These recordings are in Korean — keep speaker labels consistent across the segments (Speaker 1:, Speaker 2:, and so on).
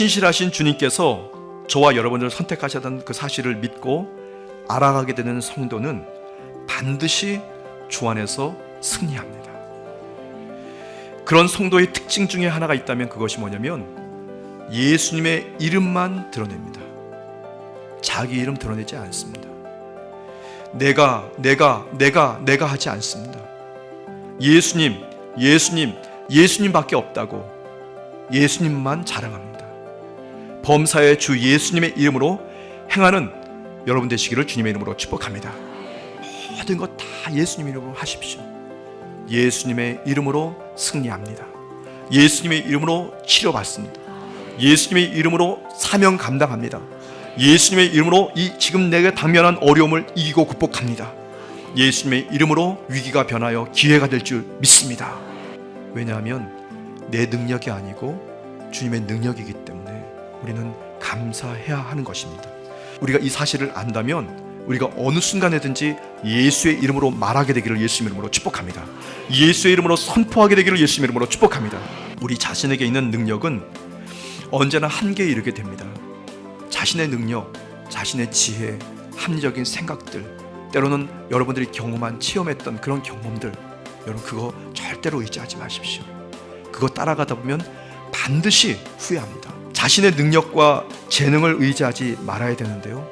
Speaker 1: 신실하신 주님께서 저와 여러분들을 선택하셨던 그 사실을 믿고 알아가게 되는 성도는 반드시 주 안에서 승리합니다. 그런 성도의 특징 중에 하나가 있다면 그것이 뭐냐면 예수님의 이름만 드러냅니다. 자기 이름 드러내지 않습니다. 내가, 내가, 내가, 내가 하지 않습니다. 예수님, 예수님, 예수님밖에 없다고 예수님만 자랑합니다. 범사의 주 예수님의 이름으로 행하는 여러분 되시기를 주님의 이름으로 축복합니다. 모든 것 다 예수님 이름으로 하십시오. 예수님의 이름으로 승리합니다. 예수님의 이름으로 치료받습니다. 예수님의 이름으로 사명 감당합니다. 예수님의 이름으로 이 지금 내가 당면한 어려움을 이기고 극복합니다. 예수님의 이름으로 위기가 변하여 기회가 될 줄 믿습니다. 왜냐하면 내 능력이 아니고 주님의 능력이기 때문에 우리는 감사해야 하는 것입니다. 우리가 이 사실을 안다면 우리가 어느 순간에든지 예수의 이름으로 말하게 되기를 예수의 이름으로 축복합니다. 예수의 이름으로 선포하게 되기를 예수의 이름으로 축복합니다. 우리 자신에게 있는 능력은 언제나 한계에 이르게 됩니다. 자신의 능력, 자신의 지혜, 합리적인 생각들, 때로는 여러분들이 경험한 체험했던 그런 경험들, 여러분 그거 절대로 의지하지 마십시오. 그거 따라가다 보면 반드시 후회합니다. 자신의 능력과 재능을 의지하지 말아야 되는데요.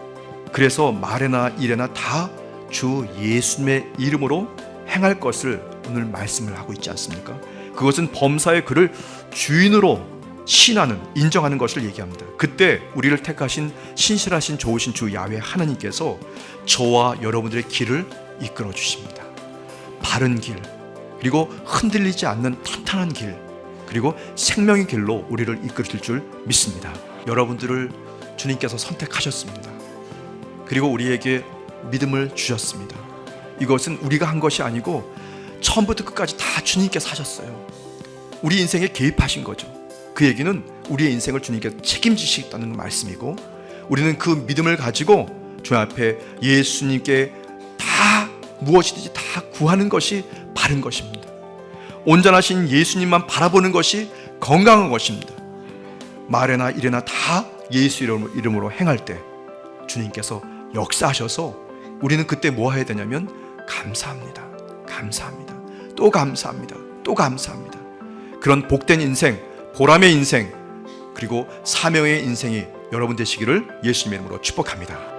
Speaker 1: 그래서 말에나 일에나 다 주 예수님의 이름으로 행할 것을 오늘 말씀을 하고 있지 않습니까? 그것은 범사의 그를 주인으로 신하는 인정하는 것을 얘기합니다. 그때 우리를 택하신 신실하신 좋으신 주 야훼 하나님께서 저와 여러분들의 길을 이끌어 주십니다. 바른 길 그리고 흔들리지 않는 탄탄한 길 그리고 생명의 길로 우리를 이끌실 줄 믿습니다. 여러분들을 주님께서 선택하셨습니다. 그리고 우리에게 믿음을 주셨습니다. 이것은 우리가 한 것이 아니고 처음부터 끝까지 다 주님께서 하셨어요. 우리 인생에 개입하신 거죠. 그 얘기는 우리의 인생을 주님께서 책임지시겠다는 말씀이고 우리는 그 믿음을 가지고 주 앞에 예수님께 다 무엇이든지 다 구하는 것이 바른 것입니다. 온전하신 예수님만 바라보는 것이 건강한 것입니다. 말에나 일에나 다 예수 이름- 이름으로 행할 때 주님께서 역사하셔서 우리는 그때 뭐 해야 되냐면 감사합니다. 감사합니다. 또 감사합니다. 또 감사합니다. 그런 복된 인생, 보람의 인생, 그리고 사명의 인생이 여러분 되시기를 예수님의 이름으로 축복합니다.